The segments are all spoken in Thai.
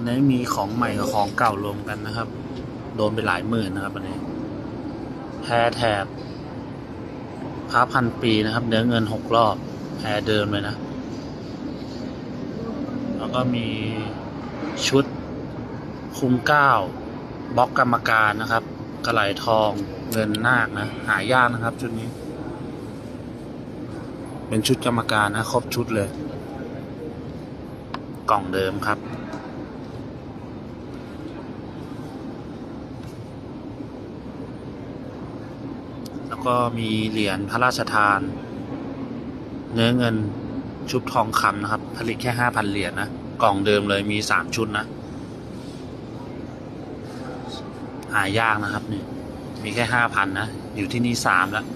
วันนี้มีของใหม่กับของเก่ารวมกันนะครับ โดนไปหลายหมื่นนะครับวันนี้ แพรแถบพระพันปีนะครับ เนื้อเงินหกรอบ แพรเดิมเลยนะ แล้วก็มีชุดคุมเก้าบล็อกกรรมการนะครับ กระไหลทองเงินนาคนะ หายากนะครับ ชุดนี้ เป็นชุดกรรมการนะ ครบชุดเลย กล่องเดิมครับ แล้วก็มีเหรียญพระราชทาน เนื้อเงินชุบทองคำนะครับ ผลิตแค่ห้าพันเหรียญนะกล่องเดิมเลยมีสามชุดนะ หายากนะครับนี่มีแค่ห้าพันนะ อยู่ที่นี่สามแล้ว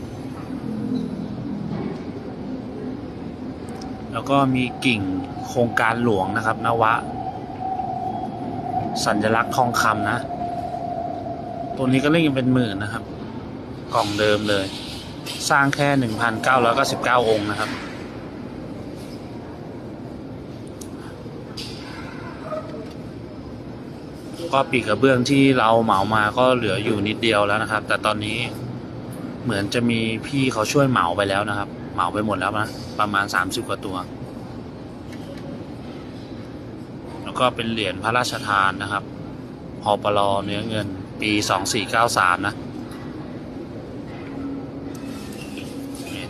แล้วก็มีกิ่งโครงการหลวงนะครับ นวะ สัญลักษณ์ทองคำนะ ตัวนี้ก็เล่นกันเป็นหมื่นนะครับ กล่องเดิมเลย สร้างแค่หนึ่งพันเก้าร้อยเก้าสิบเก้าองค์นะครับ ก็ปีกกระเบื้องที่เราเหมามาก็เหลืออยู่นิดเดียวแล้วนะครับ แต่ตอนนี้เหมือนจะมีพี่เขาช่วยเหมาไปแล้วนะครับ เหมาไปหมดแล้วนะ ประมาณสามสิบกว่าตัว แล้วก็เป็นเหรียญพระราชทานนะครับพอปลอเนื้อเงินปีสองสี่เก้าสามนะ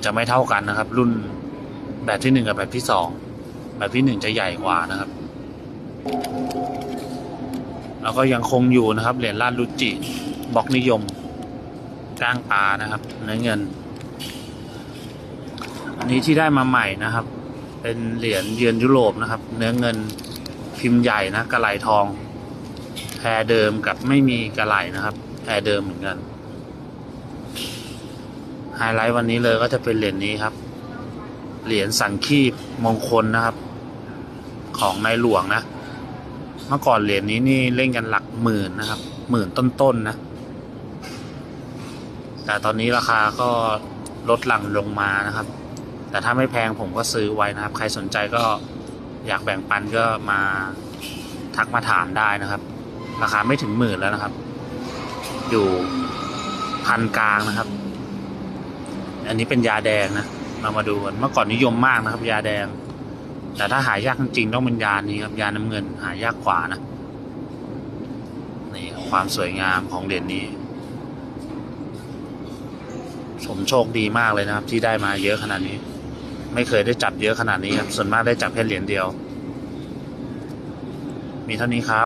จะไม่เท่ากันนะครับ รุ่นแบบที่หนึ่งกับแบบที่สองแบบที่หนึ่งจะใหญ่กว่านะครับ แล้วก็ยังคงอยู่นะครับ เหรียญลาดลุจิบล็อกนิยมก้างปลานะครับเนื้อเงิน อันนี้ที่ได้มาใหม่นะครับ เป็นเหรียญเยือนยุโรปนะครับ เนื้อเงินพิมพ์ใหญ่นะกระไหลทองแพรเดิมกับไม่มีกระไหลนะครับแพรเดิมเหมือนกัน ไฮไลท์วันนี้เลยก็จะเป็นเหรียญนี้ครับ เหรียญสังคีบมงคลนะครับ ของในหลวงนะ เมื่อก่อนเหรียญนี้นี่เล่นกันหลักหมื่นนะครับ หมื่นต้นๆนนะ แต่ตอนนี้ราคาก็ลดหลั่งลงมานะครับ แต่ถ้าไม่แพงผมก็ซื้อไว้นะครับ ใครสนใจก็อยากแบ่งปันก็มาทักมาถามได้นะครับ ราคาไม่ถึงหมื่นแล้วนะครับ อยู่พันกลางนะครับ อันนี้เป็นยาแดงนะเรามาดูกันเมื่อก่อนนิยมมากนะครับ ยาแดง แต่ถ้าหายากจริงต้องเป็นยานี้ครับยาน้ำเงิน หายากกว่านะนี่ความสวยงามของเหรียญนี้ผมโชคดีมากเลยนะครับ ที่ได้มาเยอะขนาดนี้ ไม่เคยได้จับเยอะขนาดนี้ครับ ส่วนมากได้จับแค่เหรียญเดียว มีเท่านี้ครับ